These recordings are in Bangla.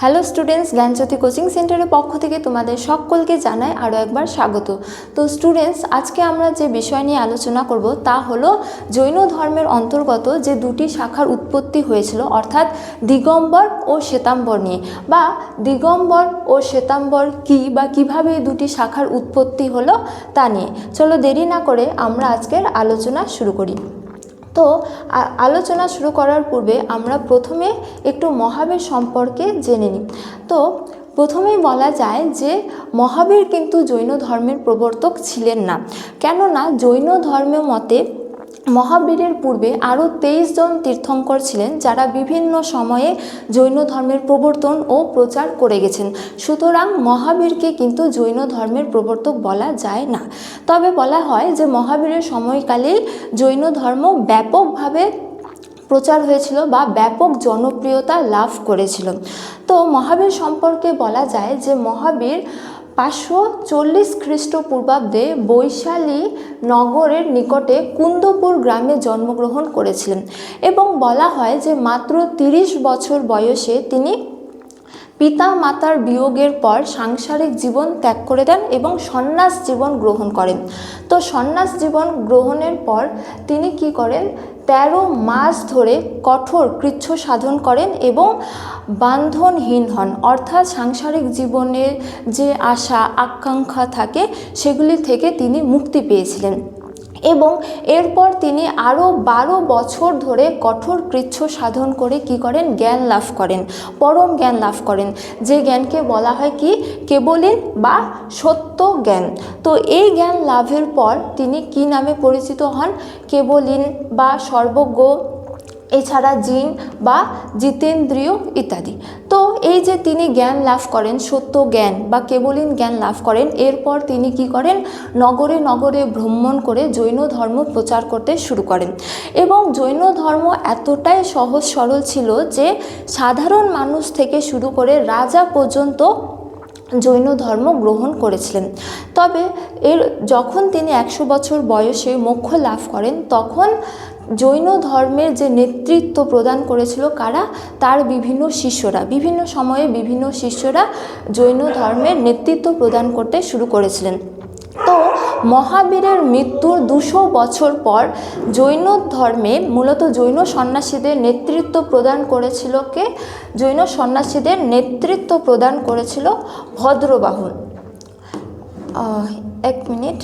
হ্যালো স্টুডেন্টস জ্ঞানজ্যোতি কোচিং সেন্টারের পক্ষ থেকে তোমাদের সকলকে জানাই আরও একবার স্বাগত। তো স্টুডেন্টস আজকে আমরা যে বিষয় নিয়ে আলোচনা করব তা হলো জৈন ধর্মের অন্তর্গত যে দুটি শাখার উৎপত্তি হয়েছিল, অর্থাৎ দিগম্বর ও শ্বেতাম্বর নিয়ে। বা দিগম্বর ও শ্বেতাম্বর কি বা কীভাবে এই দুটি শাখার উৎপত্তি হলো তা নিয়ে। চলো দেরি না করে আমরা আজকের আলোচনা শুরু করি। তো আলোচনা শুরু করার পূর্বে আমরা প্রথমে একটু মহাবীর সম্পর্কে জেনে নিই। তো প্রথমেই বলা যায় যে মহাবীর কিন্তু জৈন ধর্মের প্রবর্তক ছিলেন না। কেননা জৈন ধর্ম মতে মহাবীরের পূর্বে আরও তেইশ জন তীর্থঙ্কর ছিলেন যারা বিভিন্ন সময়ে জৈন ধর্মের প্রবর্তন ও প্রচার করে গেছেন। সুতরাং মহাবীরকে কিন্তু জৈন ধর্মের প্রবর্তক বলা যায় না। তবে বলা হয় যে মহাবীরের সময়কালেই জৈন ধর্ম ব্যাপকভাবে প্রচার হয়েছিল বা ব্যাপক জনপ্রিয়তা লাভ করেছিল। তো মহাবীর সম্পর্কে বলা যায় যে মহাবীর পাঁচশো চল্লিশ খ্রিস্টপূর্বাব্দে বৈশালী নগরের নিকটে কুন্দপুর গ্রামে জন্মগ্রহণ করেছিলেন এবং বলা হয় যে মাত্র তিরিশ বছর বয়সে তিনি পিতা মাতার বিয়োগের পর সাংসারিক জীবন ত্যাগ করে দেন এবং সন্ন্যাস জীবন গ্রহণ করেন। তো সন্ন্যাস জীবন গ্রহণের পর তিনি কি করেন? তেরো মাস ধরে কঠোর কৃচ্ছ সাধন করেন এবং বান্ধনহীন হন। অর্থাৎ সাংসারিক জীবনের যে আশা, আকাঙ্ক্ষা থাকে, সেগুলি থেকে তিনি মুক্তি পেয়েছিলেন। এবং এরপর তিনি আরও বারো বছর ধরে কঠোর কৃচ্ছ সাধন করে কি করেন? জ্ঞান লাভ করেন, পরম জ্ঞান লাভ করেন। যে জ্ঞানকে বলা হয় কি? কেবলিন বা সত্য জ্ঞান। তো এই জ্ঞান লাভের পর তিনি কি নামে পরিচিত হন? কেবলিন বা সর্বজ্ঞ, এছাড়া জিন বা জিতেন্দ্রীয় ইত্যাদি। তো এই যে তিনি জ্ঞান লাভ করেন, সত্য জ্ঞান বা কেবলিন জ্ঞান লাভ করেন, এরপর তিনি কি করেন? নগরে নগরে ভ্রমণ করে জৈন ধর্ম প্রচার করতে শুরু করেন। এবং জৈন ধর্ম এতটাই সহজ সরল ছিল যে সাধারণ মানুষ থেকে শুরু করে রাজা পর্যন্ত জৈন ধর্ম গ্রহণ করেছিলেন। তবে এর যখন তিনি একশো বছর বয়সে মোক্ষ লাভ করেন, তখন জৈন ধর্মের যে নেতৃত্ব প্রদান করেছিল কারা? তার বিভিন্ন শিষ্যরা। বিভিন্ন সময়ে বিভিন্ন শিষ্যরা জৈন ধর্মের নেতৃত্ব প্রদান করতে শুরু করেছিলেন। মহাবীরের মৃত্যুর দুশো বছর পর জৈন ধর্মে মূলত জৈন সন্ন্যাসীদের নেতৃত্ব প্রদান করেছিল কে? জৈন সন্ন্যাসীদের নেতৃত্ব প্রদান করেছিল ভদ্রবাহন এক মিনিট।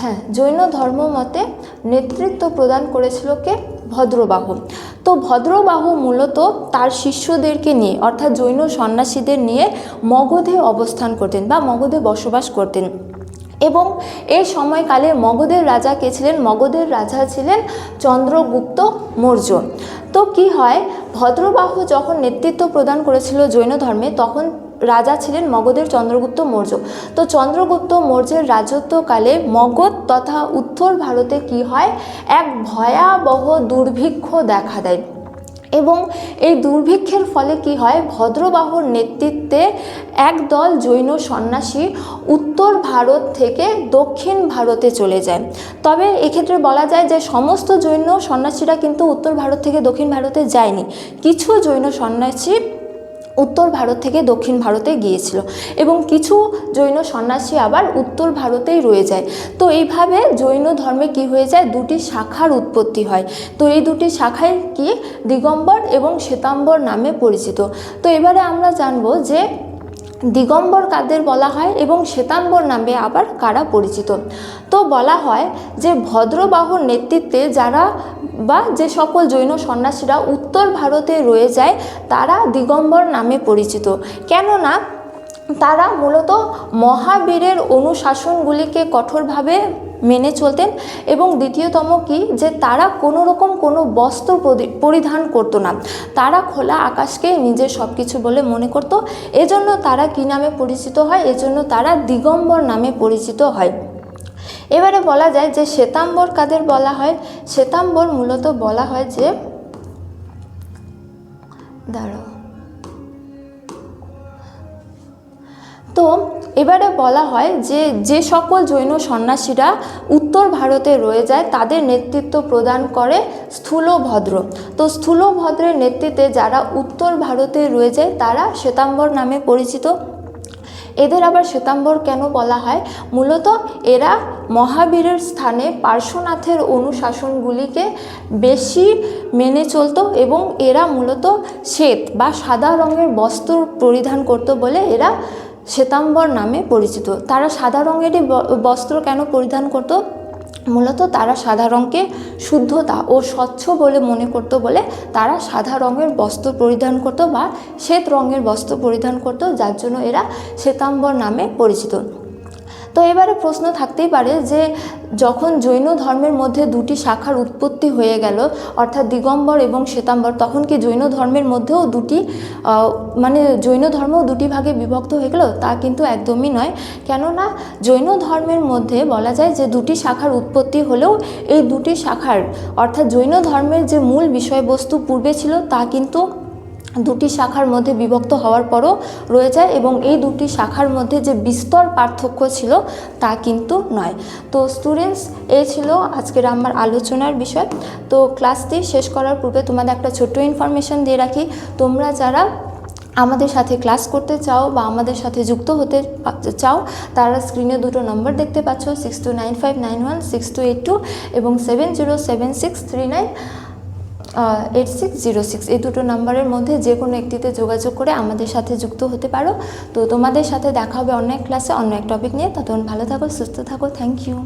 হ্যাঁ জৈন ধর্ম মতে নেতৃত্ব প্রদান করেছিল কে? ভদ্রবাহু তো ভদ্রবাহু মূলত তার শিষ্যদেরকে নিয়ে, অর্থাৎ জৈন সন্ন্যাসীদের নিয়ে মগধে অবস্থান করতেন বা মগধে বসবাস করতেন। এবং এই সময়কালে মগধের রাজা কে ছিলেন? মগধের রাজা ছিলেন চন্দ্রগুপ্ত মৌর্য। তো কি হয়? ভদ্রবাহু যখন নেতৃত্ব প্রদান করেছিল জৈন ধর্মে, তখন রাজা ছিলেন মগধের চন্দ্রগুপ্ত মৌর্য। তো চন্দ্রগুপ্ত মৌর্যের রাজত্বকালে মগধ তথা উত্তর ভারতে কি হয়? এক ভয়াবহ দুর্ভিক্ষ দেখা দেয়। এবং এই দুর্ভিক্ষের ফলে কি হয়? ভদ্রবাহুর নেতৃত্বে একদল জৈন সন্ন্যাসী উত্তর ভারত থেকে দক্ষিণ ভারতে চলে যায়। তবে এক্ষেত্রে বলা যায় যে সমস্ত জৈন সন্ন্যাসীরা কিন্তু উত্তর ভারত থেকে দক্ষিণ ভারতে যায়নি। কিছু জৈন সন্ন্যাসী উত্তর ভারত থেকে দক্ষিণ ভারতে গিয়েছিল এবং কিছু জৈন সন্ন্যাসী আবার উত্তর ভারতেই রয়ে যায়। তো এইভাবে জৈন ধর্মে কি হয়ে যায়? দুটি শাখার উৎপত্তি হয়। তো এই দুটি শাখায় কি? দিগম্বর এবং শ্বেতাম্বর নামে পরিচিত। তো এবারে আমরা জানব যে দিগম্বর কাদের বলা হয় এবং শ্বেতাম্বর নামে আবার কারা পরিচিত? তো বলা হয় যে ভদ্রবাহুর নেতৃত্বে যারা বা যে সকল জৈন সন্ন্যাসীরা উত্তর ভারতে রয়ে যায়, তারা দিগম্বর নামে পরিচিত। কেননা, তারা মূলত মহাবীরের অনুশাসনগুলিকে কঠোরভাবে মেনে চলতেন এবং দ্বিতীয়তম কি, যে তারা কোনো রকম কোনো বস্ত্র পরিধান করতো না। তারা খোলা আকাশকে নিজের সব কিছু বলে মনে করত। এজন্য তারা কি নামে পরিচিত হয়? এজন্য তারা দিগম্বর নামে পরিচিত হয়। এবারে বলা যায় যে শ্বেতাম্বর কাদের বলা হয়? শ্বেতাম্বর মূলত বলা হয় যে দাঁড়াও। তো এবারে বলা হয় যে যে সকল জৈন সন্ন্যাসীরা উত্তর ভারতে রয়ে যায়, তাদের নেতৃত্ব প্রদান করে স্থূলভদ্র। তো স্থূলভদ্রের নেতৃত্বে যারা উত্তর ভারতে রয়ে যায়, তারা শ্বেতাম্বর নামে পরিচিত। এদের আবার শ্বেতাম্বর কেন বলা হয়? মূলত এরা মহাবীরের স্থানে পার্শ্বনাথের অনুশাসনগুলিকে বেশি মেনে চলতো এবং এরা মূলত শ্বেত বা সাদা রঙের বস্ত্র পরিধান করতো বলে এরা শ্বেতাম্বর নামে পরিচিত। তারা সাদা রঙেরই বস্ত্র কেন পরিধান করতো? মূলত তারা সাদা রঙকে শুদ্ধতা ও স্বচ্ছ বলে মনে করতো বলে তারা সাদা রঙের বস্ত্র পরিধান করতো বা শ্বেত রঙের বস্ত্র পরিধান করতো, যার জন্য এরা শ্বেতাম্বর নামে পরিচিত। তো এবারে প্রশ্ন থাকতেই পারে যে যখন জৈন ধর্মের মধ্যে দুটি শাখার উৎপত্তি হয়ে গেল, অর্থাৎ দিগম্বর এবং শ্বেতাম্বর, তখন কি জৈন ধর্মের মধ্যেও দুটি মানে জৈন ধর্মও দুটি ভাগে বিভক্ত হয়ে গেল? তা কিন্তু একদমই নয়। কেননা জৈন ধর্মের মধ্যে বলা যায় যে দুটি শাখার উৎপত্তি হলেও এই দুটি শাখার, অর্থাৎ জৈন ধর্মের যে মূল বিষয়বস্তু পূর্বে ছিল তা কিন্তু দুটি শাখার মধ্যে বিভক্ত হওয়ার পরও রয়ে যায় এবং এই দুটি শাখার মধ্যে যে বিস্তর পার্থক্য ছিল তা কিন্তু নয়। তো স্টুডেন্টস এই ছিল আজকের আমার আলোচনার বিষয়। তো ক্লাসটি শেষ করার পূর্বে তোমাদের একটা ছোট্ট ইনফরমেশন দিয়ে রাখি। তোমরা যারা আমাদের সাথে ক্লাস করতে চাও বা আমাদের সাথে যুক্ত হতে চাও, তারা স্ক্রিনে দুটো নম্বর দেখতে পাচ্ছ six two nine five nine one six two eight two এবং seven zero seven six three nine eight six zero six এই দুটো নাম্বারের মধ্যে যে কোনো একটিতে যোগাযোগ করে আমাদের সাথে যুক্ত হতে পারো। তো তোমাদের সাথে দেখা হবে অন্য এক ক্লাসে অন্য এক টপিক নিয়ে। ততক্ষণ ভালো থাকো, সুস্থ থাকো। Thank you